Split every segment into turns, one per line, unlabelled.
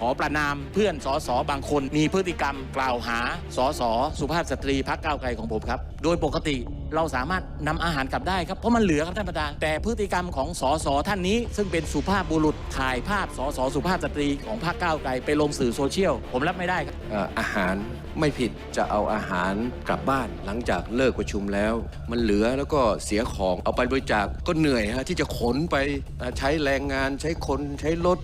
ขอประนามเพื่อนสสบางคน มีพฤติกรรมกล่าวหาสสสุภาพสตรีพักก้าวไกลของผมครับ โดยปกติเราสามารถนำอาหารกลับได้ครับ เพราะมันเหลือครับท่านประธาน แต่พฤติกรรมของสสท่านนี้ ซึ่งเป็นสุภาพบุรุษถ่ายภาพสสสุภาพสตรีของพรรคก้าวไกลไปลงสื่อโซเชียล ผมรับไม่ได้ครับ
ออาหารไม่ผิดจะเอาอาหารกลับบ้านหลังจากเลิกประชุมแล้ว มันเหลือแล้วก็เสียของเอาไปบริจาคก็เหนื่อยฮะที่จะขนไปใช้แรงงานใช้คนใช้รถ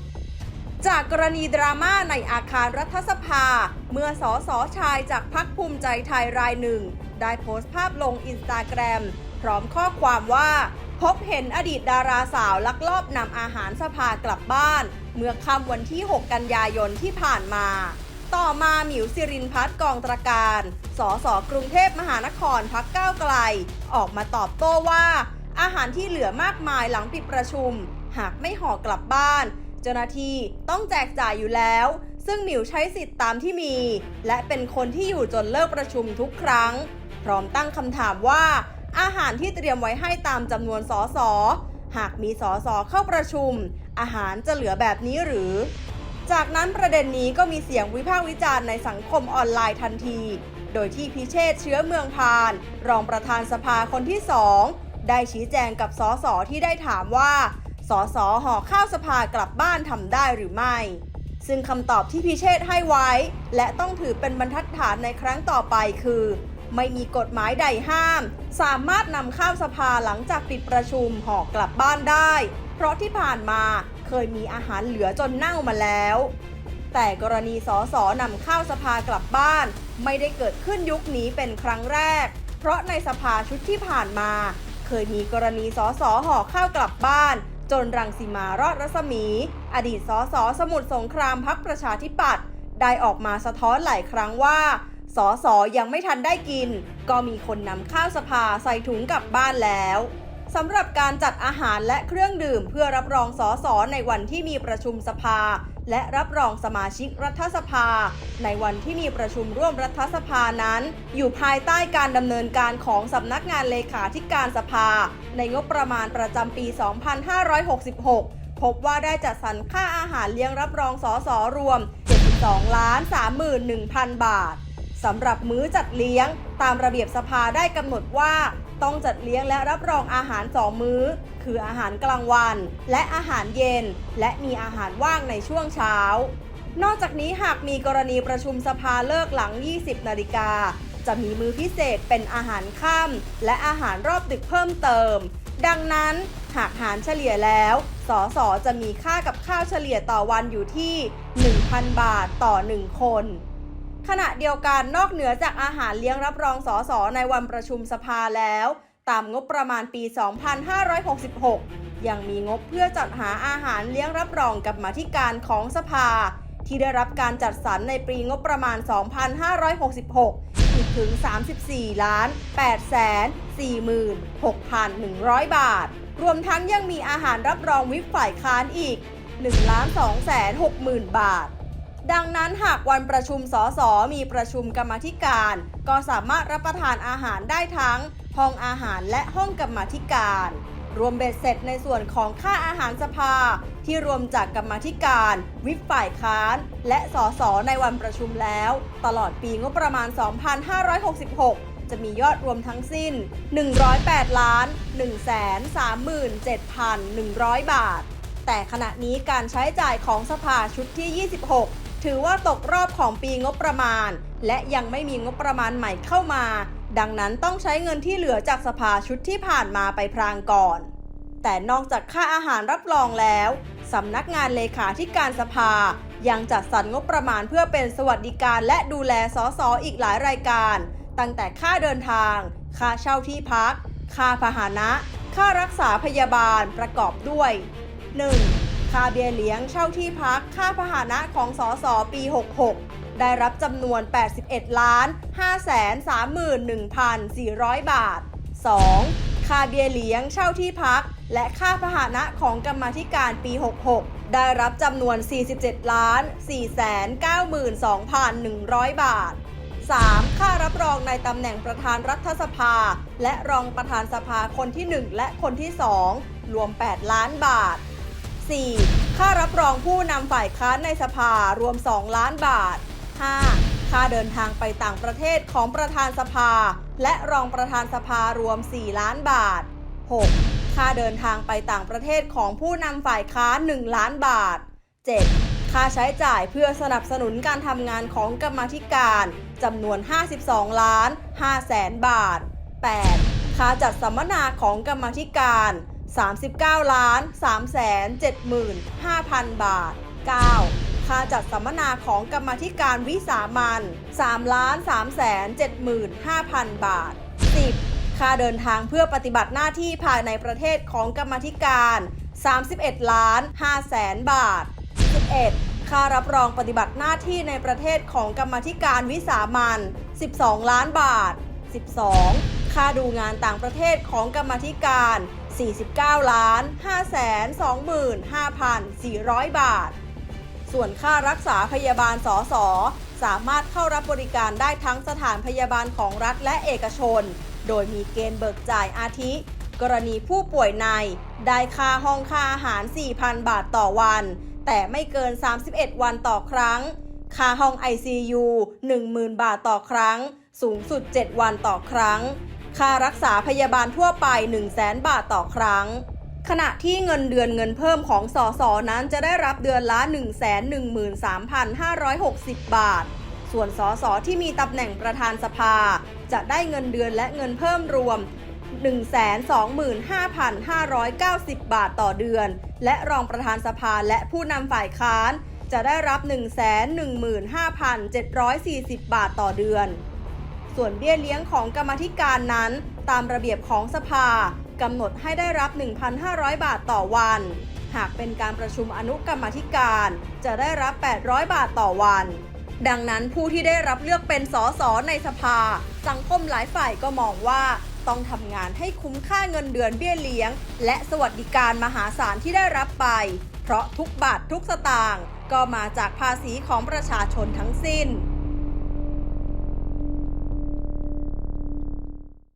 จากกรณีดราม่าในอาคารรัฐสภา เมื่อสอสอชายจากพักภูมิใจไทยรายหนึ่ง ได้โพสต์ภาพลงอินสตาแกรมพร้อมข้อความว่า พบเห็นอดีตดาราสาวลักลอบนำอาหารสภากลับบ้าน เมื่อค่ำวันที่ 6 กันยายนที่ผ่านมา ต่อมาหมิวสิรินพัฒน์กองตรการ สสกรุงเทพมหานครพักก้าวไกล ออกมาตอบโต้ว่า อาหารที่เหลือมากมายหลังปิดประชุม หากไม่ห่อกลับบ้าน เจ้าหน้าที่ต้องแจกจ่ายอยู่แล้ว ซึ่งหมิวใช้สิทธิ์ตามที่มี และเป็นคนที่อยู่จนเลิกประชุมทุกครั้ง พร้อมตั้งคำถามว่า อาหารที่เตรียมไว้ให้ตามจำนวนสอสอหากมีสอสอเข้าประชุม อาหารจะเหลือแบบนี้หรือ จากนั้นประเด็นนี้ก็มีเสียงวิพากษ์วิจารณ์ในสังคมออนไลน์ทันที โดยที่พิเชษเชื้อเมืองพาน รองประธานสภาคนที่สองได้ชี้แจงกับสอสอที่ได้ถามว่า สอสอห่อข้าวสภากลับบ้านทำได้หรือไม่ ซึ่งคำตอบที่พิเชษให้ไว้ และต้องถือเป็นบรรทัดฐานในครั้งต่อไปคือ ไม่มีกฎหมายใดห้าม สามารถนำข้าวสภาหลังจากปิดประชุมห่อกลับบ้านได้ เพราะที่ผ่านมาเคยมีอาหารเหลือจนเน่ามาแล้ว แต่กรณีสอสอนำข้าวสภากลับบ้าน ไม่ได้เกิดขึ้นยุคนี้เป็นครั้งแรก เพราะในสภาชุดที่ผ่านมา เคยมีกรณีสอสอห่อข้าวกลับบ้าน จนรังสีมารอดรัศมี อดีตสอสอสมุทรสงครามพักประชาธิปัตย์ได้ออกมาสะท้อนหลายครั้งว่าสอสอยังไม่ทันได้กิน ก็มีคนนำข้าวสภาใส่ถุงกลับบ้านแล้วสำหรับการจัดอาหารและเครื่องดื่มเพื่อรับรองสอสอในวันที่มีประชุมสภา และรับรองสมาชิกรัฐสภา ในวันที่มีประชุมร่วมรัฐสภานั้น อยู่ภายใต้การดำเนินการของสำนักงานเลขาธิการสภา ในงบประมาณประจำปี 2566 พบว่าได้จัดสรรค่าอาหารเลี้ยงรับรองสอสอรวม 72 ล้าน 31,000 บาทสำหรับมื้อจัดเลี้ยง ตามระเบียบสภาได้กำหนดว่า ต้องจัดเลี้ยงและรับรองอาหารสองมื้อ คืออาหารกลางวัน และอาหารเย็น และมีอาหารว่างในช่วงเช้า นอกจากนี้หากมีกรณีประชุมสภาเลิกหลัง 20 นาฬิกา จะมีมื้อพิเศษเป็นอาหารค่ำและอาหารรอบดึกเพิ่มเติม ดังนั้นหากหารเฉลี่ยแล้ว สสจะมีค่ากับข้าวเฉลี่ยต่อวันอยู่ที่ 1,000 บาทต่อ 1 คน ขณะเดียวกันนอกเหนือจากอาหารเลี้ยงรับรองสอสอในวันประชุมสภาแล้ว ตามงบประมาณปี 2566 ยังมีงบเพื่อจัดหาอาหารเลี้ยงรับรองกับมาธิการของสภา ที่ได้รับการจัดสรรในปีงบประมาณ 2566 อีกถึง 34 ล้าน8แสน46,100 บาท รวมทั้งยังมีอาหารรับรองวิปฝ่ายค้านอีก 1 ล้าน2แสน60,000 บาท ดังนั้นหากวันประชุมสสมีประชุมกรรมธิการ ก็สามารถรับประทานอาหารได้ทั้ง ห้องอาหารและห้องกรรมธิการ รวมเบ็ดเสร็จในส่วนของค่าอาหารสภา ที่รวมจากกรรมธิการ วิปฝ่ายค้าน และสสในวันประชุมแล้ว ตลอดปีงบประมาณ 2566จะมียอดรวมทั้งสิ้น 108 ล้าน 137,100 บาท แต่ขณะนี้การใช้จ่ายของสภาชุดที่ 26 ถือว่าตกรอบของปีงบประมาณ และยังไม่มีงบประมาณใหม่เข้ามา ดังนั้นต้องใช้เงินที่เหลือจากสภาชุดที่ผ่านมาไปพรางก่อน แต่นอกจากค่าอาหารรับรองแล้วสำนักงานเลขาธิการสภา ยังจัดสรรงบประมาณเพื่อเป็นสวัสดิการและดูแลสสออีกหลายรายการ ตั้งแต่ค่าเดินทาง ค่าเช่าที่พัก ค่าพาหนะ ค่ารักษาพยาบาลประกอบด้วย 1. ค่าเบี้ยเลี้ยงเช่าที่พักค่าพาหนะของสสปี 66 ได้รับจำนวน 81 ล้าน 531,400 บาท 2. ค่าเบี้ยเลี้ยงเช่าที่พัก และค่าพาหนะของกรรมธิการปี 66 ได้รับจำนวน 47 ล้าน 492,100 บาท 3. ค่ารับรองในตำแหน่งประธานรัฐสภา และรองประธานสภาคนที่ 1 และคนที่ 2 รวม 8 ล้านบาท 4. ค่ารับรองผู้นำฝ่ายค้านในสภารวม 2 ล้านบาท 5. ค่าเดินทางไปต่างประเทศของประธานสภา และรองประธานสภารวม 4 ล้านบาท 6. ค่าเดินทางไปต่างประเทศของผู้นำฝ่ายค้าน 1 ล้านบาท 7. ค่าใช้จ่ายเพื่อสนับสนุนการทำงานของกรรมธิการจำนวน 52 ล้าน5แสนบาท 8. ค่าจัดสัมมนาของกรรมธิการ 39ล้าน3แสน75,000 บาท 9. ค่าจัดสัมมนาของกรรมธิการวิสามัน3ล้าน3แสน75,000 บาท 10. ค่าเดินทางเพื่อปฏิบัติหน้าที่ภายในประเทศของกรรมธิการ 31ล้าน5แสนบาท 11. ค่ารับรองปฏิบัติหน้าที่ในประเทศของกรรมธิการวิสามัน12 ล้านบาท 12. ค่าดูงานต่างประเทศของกรรมธิการ 49ล้าน5แสน25,400 บาท ส่วนค่ารักษาพยาบาลสสสามารถเข้ารับบริการได้ทั้งสถานพยาบาลของรัฐและเอกชน โดยมีเกณฑ์เบิกจ่ายอาทิ กรณีผู้ป่วยใน ได้ค่าห้องค่าอาหาร 4,000 บาทต่อวัน แต่ไม่เกิน 31 วันต่อครั้ง ค่าห้อง ICU 10,000 บาทต่อครั้ง สูงสุด 7 วันต่อครั้ง ค่ารักษาพยาบาลทั่วไป 100,000บาทต่อครั้ง ขณะที่เงินเดือนเงินเพิ่มของสสนั้นจะได้รับเดือนละ 113,560 บาท ส่วนสสที่มีตำแหน่งประธานสภา จะได้เงินเดือนและเงินเพิ่มรวม125,590 บาทต่อเดือน และรองประธานสภาและผู้นำฝ่ายค้าน จะได้รับ 115,740 บาทต่อเดือน ส่วนเบี้ยเลี้ยงของกรรมธิการนั้น ตามระเบียบของสภากำหนดให้ได้รับ 1,500 บาทต่อวัน หากเป็นการประชุมอนุกรรมธิการ จะได้รับ 800 บาทต่อวัน ดังนั้นผู้ที่ได้รับเลือกเป็นสสในสภา สังคมหลายฝ่ายก็มองว่าต้องทำงานให้คุ้มค่าเงินเดือนเบี้ยเลี้ยง และสวัสดิการมหาศาลที่ได้รับไป เพราะทุกบาททุกสตางค์ก็มาจากภาษีของประชาชนทั้งสิ้น